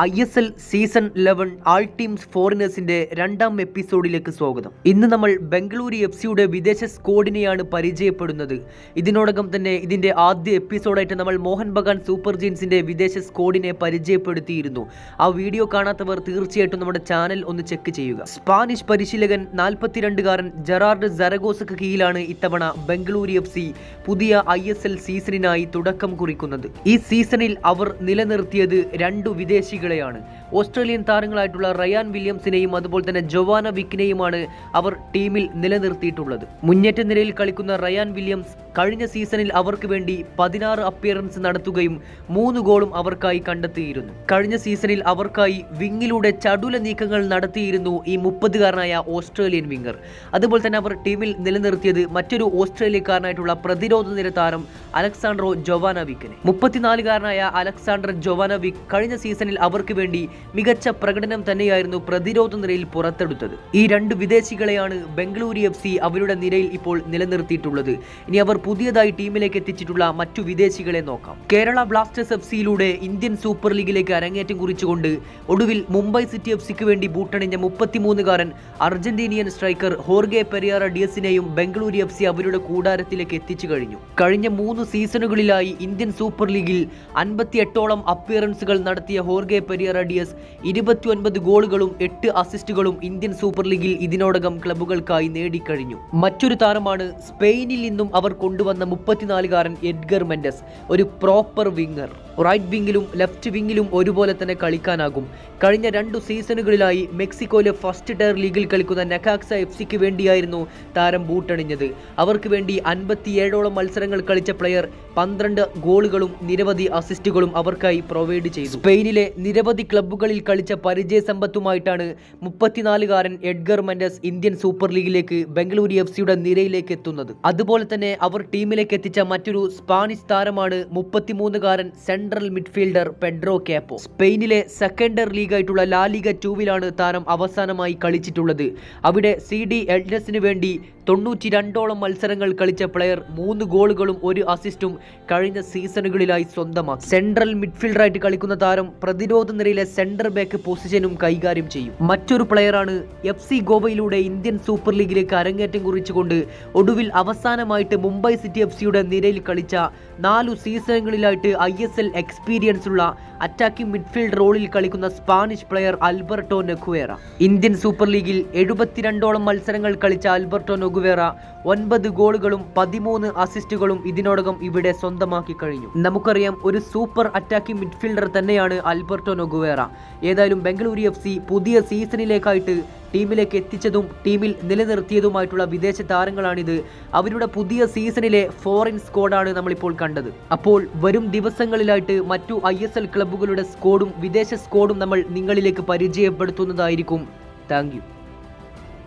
I S L season eleven all teams ഫോറിനേഴ്സിന്റെ രണ്ടാം എപ്പിസോഡിലേക്ക് സ്വാഗതം. ഇന്ന് നമ്മൾ ബംഗളൂരു എഫ് സിയുടെ വിദേശ സ്കോഡിനെയാണ് പരിചയപ്പെടുന്നത്. ഇതിനോടകം തന്നെ ഇതിന്റെ ആദ്യ എപ്പിസോഡായിട്ട് നമ്മൾ മോഹൻ ബഗാൻ സൂപ്പർ ജീൻസിന്റെ വിദേശ സ്കോഡിനെ പരിചയപ്പെടുത്തിയിരുന്നു. ആ വീഡിയോ കാണാത്തവർ തീർച്ചയായിട്ടും നമ്മുടെ ചാനൽ ഒന്ന് ചെക്ക് ചെയ്യുക. സ്പാനിഷ് പരിശീലകൻ നാൽപ്പത്തിരണ്ടുകാരൻ ജെറാർഡ് ജറഗോസക്ക് കീഴിലാണ് ഇത്തവണ ബംഗളൂരു എഫ് സി പുതിയ ഐ എസ് എൽ സീസണിനായി തുടക്കം കുറിക്കുന്നത്. ഈ സീസണിൽ അവർ നിലനിർത്തിയത് രണ്ടു വിദേശികളെയാണ് ഓസ്ട്രേലിയൻ താരങ്ങളായിട്ടുള്ള റയാൻ വില്യംസിനെയും അതുപോലെ തന്നെ ജൊവാന വിക്കിനെയുമാണ് അവർ ടീമിൽ നിലനിർത്തിയിട്ടുള്ളത്. മുന്നേറ്റ നിരയിൽ കളിക്കുന്ന റയാൻ വില്യംസ് കഴിഞ്ഞ സീസണിൽ അവർക്ക് വേണ്ടി പതിനാറ് അപ്പിയറൻസ് നടത്തുകയും മൂന്ന് ഗോളും അവർക്കായി കണ്ടെത്തിയിരുന്നു. കഴിഞ്ഞ സീസണിൽ അവർക്കായി വിങ്ങിലൂടെ ചടുല നീക്കങ്ങൾ നടത്തിയിരുന്നു ഈ മുപ്പതുകാരനായ ഓസ്ട്രേലിയൻ വിങ്ങർ. അതുപോലെ തന്നെ അവർ ടീമിൽ നിലനിർത്തിയത് മറ്റൊരു ഓസ്ട്രേലിയക്കാരനായിട്ടുള്ള പ്രതിരോധ നിര താരം അലക്സാണ്ട്രോ ജൊവാനവിക്കിനെ. മുപ്പത്തിനാലുകാരനായ അലക്സാണ്ടർ ജൊവാനവിക് കഴിഞ്ഞ സീസണിൽ അവർക്ക് വേണ്ടി മികച്ച പ്രകടനം തന്നെയായിരുന്നു പ്രതിരോധ നിരയിൽ പുറത്തെടുത്തത്. ഈ രണ്ട് വിദേശികളെയാണ് ബംഗളൂരു എഫ് അവരുടെ നിരയിൽ ഇപ്പോൾ നിലനിർത്തിയിട്ടുള്ളത്. ഇനി അവർ പുതിയതായി ടീമിലേക്ക് എത്തിച്ചിട്ടുള്ള മറ്റു വിദേശികളെ നോക്കാം. കേരള ബ്ലാസ്റ്റേഴ്സ് എഫ് സിയിലൂടെ ഇന്ത്യൻ സൂപ്പർ ലീഗിലേക്ക് അരങ്ങേറ്റം കുറിച്ചുകൊണ്ട് ഒടുവിൽ മുംബൈ സിറ്റി എഫ് സിക്ക് വേണ്ടി ബൂട്ടണിഞ്ഞ മുപ്പത്തിമൂന്നുകാരൻ അർജന്റീനിയൻ സ്ട്രൈക്കർ ഹോർഗെ പെരിയാറ ഡിയസിനെയും ബംഗളൂരു എഫ് സി അവരുടെ കൂടാരത്തിലേക്ക് എത്തിച്ചു കഴിഞ്ഞു. കഴിഞ്ഞ മൂന്ന് സീസണുകളിലായി ഇന്ത്യൻ സൂപ്പർ ലീഗിൽ അൻപത്തിയെട്ടോളം അപ്പിയറൻസുകൾ നടത്തിയ ഹോർഗെ പെരിയറ ഡിയസ് ഇരുപത്തിയൊൻപത് ഗോളുകളും എട്ട് അസിസ്റ്റുകളും ഇന്ത്യൻ സൂപ്പർ ലീഗിൽ ഇതിനോടകം ക്ലബുകൾക്കായി നേടിക്കഴിഞ്ഞു. മറ്റൊരു താരമാണ് സ്പെയിനിൽ നിന്നും അവർ കൊണ്ടുവന്ന മുപ്പത്തിനാലുകാരൻ എഡ്ഗർ മെൻഡസ് ഒരു പ്രോപ്പർ വിങ്ങർ. റൈറ്റ് വിങ്ങിലും ലെഫ്റ്റ് വിങ്ങിലും ഒരുപോലെ തന്നെ കളിക്കാനാകും. കഴിഞ്ഞ രണ്ടു സീസണുകളിലായി മെക്സിക്കോയിലെ ഫസ്റ്റ് ടയർ ലീഗിൽ കളിക്കുന്ന നെക്കാക്സ എഫ് സിക്ക് വേണ്ടിയായിരുന്നു താരം ബൂട്ടണിഞ്ഞത്. അവർക്ക് വേണ്ടി അൻപത്തിയേഴോളം മത്സരങ്ങൾ കളിച്ച പ്ലെയർ പന്ത്രണ്ട് ഗോളുകളും നിരവധി അസിസ്റ്റുകളും അവർക്കായി പ്രൊവൈഡ് ചെയ്തു. സ്പെയിനിലെ നിരവധി ക്ലബ്ബുകളിൽ കളിച്ച പരിചയസമ്പത്തുമായിട്ടാണ് മുപ്പത്തിനാലുകാരൻ എഡ്ഗർ മെൻഡസ് ഇന്ത്യൻ സൂപ്പർ ലീഗിലേക്ക് ബംഗളൂരു എഫ് സിയുടെ നിരയിലേക്ക് എത്തുന്നത്. അതുപോലെ തന്നെ അവർ ടീമിലേക്ക് എത്തിച്ച മറ്റൊരു സ്പാനിഷ് താരമാണ് മുപ്പത്തിമൂന്നുകാരൻ സെൻട്രൽ മിഡ്ഫീൽഡർ പെഡ്രോ കാപ്പോ സ്പെയിനിലെ സെക്കൻഡർ ലീഗായിട്ടുള്ള ലാ ലീഗ ടൂവിലാണ് താരം അവസാനമായി കളിച്ചിട്ടുള്ളത്. അവിടെ സി ഡി എൽഡസിന് വേണ്ടി തൊണ്ണൂറ്റി രണ്ടോളം മത്സരങ്ങൾ കളിച്ച പ്ലെയർ മൂന്ന് ഗോളുകളും ഒരു അസിസ്റ്റും കഴിഞ്ഞ സീസണുകളിലായി സ്വന്തമാക്കി. സെൻട്രൽ മിഡ്ഫീൽഡറായിട്ട് കളിക്കുന്ന താരം പ്രതിരോധ നിരയിലെ സെന്റർ ബാക്ക് പൊസിഷനും കൈകാര്യം ചെയ്യും. മറ്റൊരു പ്ലെയറാണ് എഫ് സി ഗോവയിലൂടെ ഇന്ത്യൻ സൂപ്പർ ലീഗിലേക്ക് അരങ്ങേറ്റം കുറിച്ചുകൊണ്ട് ഒടുവിൽ അവസാനമായിട്ട് മുംബൈ സിറ്റി എഫ് സിയുടെ നിരയിൽ കളിച്ച നാലു സീസണുകളിലായിട്ട് ഐ എസ് എൽ എക്സ്പീരിയൻസ് ഉള്ള അറ്റാക്കിംഗ് മിഡ്ഫീൽഡ് റോളിൽ കളിക്കുന്ന Spanish player Alberto Noguera Indian super ലീഗിൽ എഴുപത്തിരണ്ടോളം മത്സരങ്ങൾ കളിച്ച അൽബർട്ടോ നെഗുവേറ ഒൻപത് ഗോളുകളും പതിമൂന്ന് അസിസ്റ്റുകളും ഇതിനോടകം ഇവിടെ സ്വന്തമാക്കി കഴിഞ്ഞു. നമുക്കറിയാം ഒരു സൂപ്പർ അറ്റാക്കിംഗ് മിഡ്ഫീൽഡർ തന്നെയാണ് അൽബർട്ടോ നൊഗുവേറ ഏതായാലും ബംഗളൂരു എഫ് പുതിയ സീസണിലേക്കായിട്ട് ടീമിലേക്ക് എത്തിച്ചതും ടീമിൽ നിലനിർത്തിയതുമായിട്ടുള്ള വിദേശ താരങ്ങളാണിത്. അവരുടെ പുതിയ സീസണിലെ ഫോറിൻ സ്ക്വാഡാണ് നമ്മളിപ്പോൾ കണ്ടത്. അപ്പോൾ വരും ദിവസങ്ങളിലായിട്ട് മറ്റു ഐ എസ് എൽ ക്ലബ്ബുകളുടെ സ്ക്വാഡും വിദേശ സ്ക്വാഡും നമ്മൾ നിങ്ങളിലേക്ക് പരിചയപ്പെടുത്തുന്നതായിരിക്കും. താങ്ക്